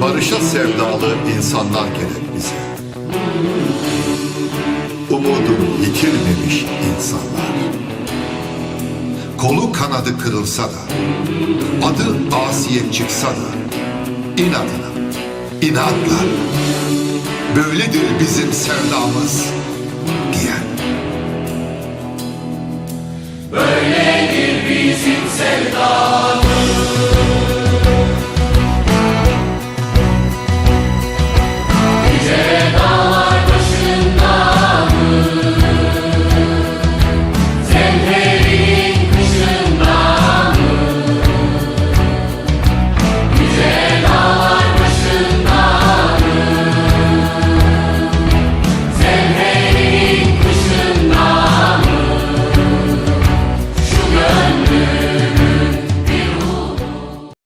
Barışa sevdalı insanlar gerek bize. Umudunu yitirmemiş insanlar. Kolu kanadı kırılsa da, adı Asiye çıksa da, inadına, inatla, böyledir bizim sevdamız diyen. you.